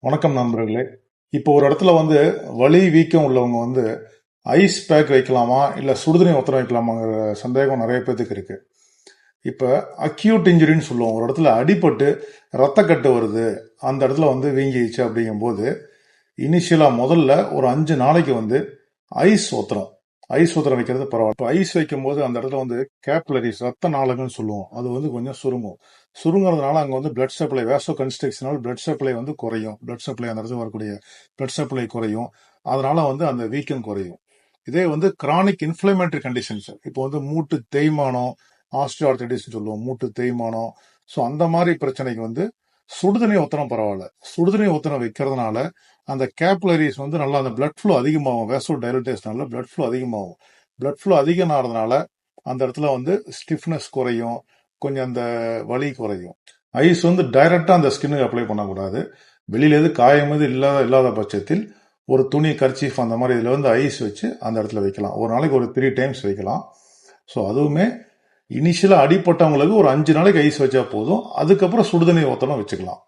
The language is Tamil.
வணக்கம் நண்பர்களே. இப்போ ஒரு இடத்துல வந்து வலி வீக்கம் உள்ளவங்க வந்து ஐஸ் பேக் வைக்கலாமா? இல்லை சுடுதண்ணி ஒத்தரம் வைக்கலாமாங்கிற சந்தேகம் நிறைய பேத்துக்கு இருக்கு. இப்போ அக்யூட் இன்ஜுரின்னு சொல்லுவோம். ஒரு இடத்துல அடிபட்டு ரத்தக்கட்டு வருது. அந்த இடத்துல வந்து வீங்கிடுச்சு அப்படிங்கும்போது இனிஷியலாக முதல்ல ஒரு அஞ்சு நாளைக்கு வந்து ஐஸ் ஒத்துறோம் ஐஸ் ஊத்திரம் வைக்கிறது பரவாயில்ல. இப்போ ஐஸ் வைக்கும் போது அந்த இடத்துல வந்து கேப்லரிஸ் ரத்த நாளகம்னு சொல்லுவோம். அது வந்து கொஞ்சம் சுருங்கும். சுருங்கிறதுனால அங்கே வந்து பிளட் சப்ளை வேசோ கன்ஸ்ட்ரக்ஷனால் பிளட் சப்ளை வந்து குறையும். பிளட் சப்ளை அந்த இடத்துல வரக்கூடிய பிளட் சப்ளை குறையும். அதனால வந்து அந்த வீக்கம் குறையும். இதே வந்து கிரானிக் இன்ஃப்ளமேட்டரி கண்டிஷன்ஸ் இப்போ வந்து மூட்டு தேய்மானம் ஆஸ்டியோஆர்த்திட்டிஸ் சொல்லுவோம். மூட்டு தேய்மானம். ஸோ அந்த மாதிரி பிரச்சனைக்கு வந்து சுடுதண்ணி ஒத்தனம் பரவாயில்ல. சுடுதண்ணி ஒத்தனம் வைக்கிறதுனால அந்த கேப்லரிஸ் வந்து நல்லா அந்த பிளட் ஃப்ளோ அதிகமாகும். வேசோ டைலட்டேஷனால பிளட் ஃப்ளோ அதிகமாகும். பிளட் ஃப்ளோ அதிகமாகிறதுனால அந்த இடத்துல வந்து ஸ்டிஃப்னஸ் குறையும். கொஞ்சம் அந்த வலி குறையும். ஐஸ் வந்து டைரெக்டாக அந்த ஸ்கின்னுக்கு அப்ளை பண்ணக்கூடாது. வெளியில எது காயம் எது இல்லாத இல்லாத பட்சத்தில் ஒரு துணி கர்ச்சீஃப் அந்த மாதிரி இதில் வந்து ஐஸ் வச்சு அந்த இடத்துல வைக்கலாம். ஒரு நாளைக்கு ஒரு த்ரீ டைம்ஸ் வைக்கலாம். ஸோ அதுவுமே இனிஷியலாக அடிப்பட்டவங்களுக்கு ஒரு அஞ்சு நாளைக்கு ஐஸ் வச்சா போதும். அதுக்கப்புறம் சுடுதண்ணி ஒத்தனம் வச்சுக்கலாம்.